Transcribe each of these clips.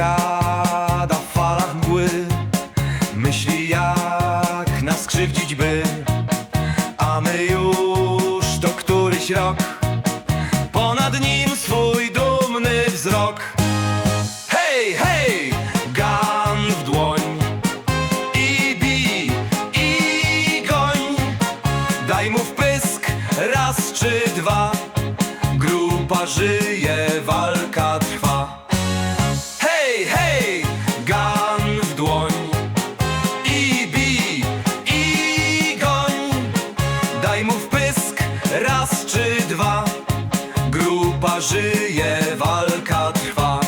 okrada w falach mgły. Myśli jak nas krzywdzić by. A my już to któryś rok Ponad nim swój dumny wzrok. Hej, hej! Gan w dłoń I bij, i goń. Daj mu wpysk raz czy dwa Grupa żyje. Daj mu wpysk raz czy dwa. Grupa żyje, walka trwa.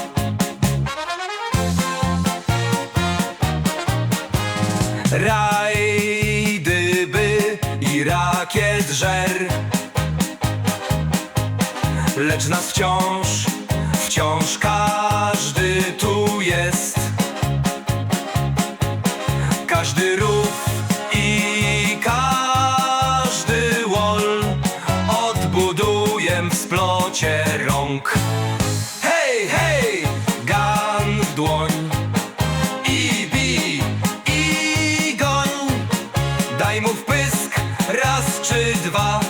Rajdy by i rakiet żer. Lecz nas wciąż, wciąż każdy tu jest w splocie rąk. Hej, hej, gan dłoń I bij, i goń. Daj mu wpysk raz czy dwa.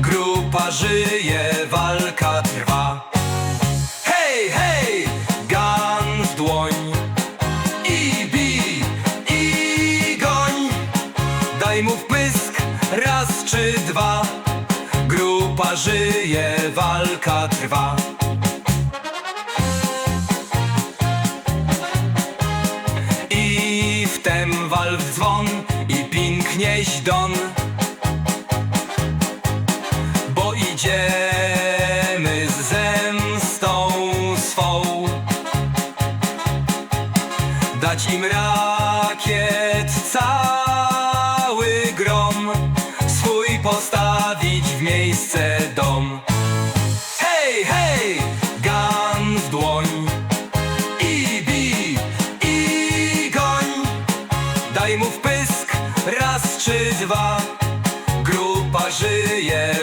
Grupa żyje, walka trwa. Hej, hej, gan dłoń I bij, i goń. Daj mu wpysk raz czy dwa Grupa żyje, walka trwa. I wtem wal w dzwon i pięknieś don. Bo idziemy z zemstą swą. Dać im rakiet cały postawić w miejsce dom. Hej, hej, gan w dłoń. I bij, i goń Daj mu wpysk raz czy dwa. Grupa żyje,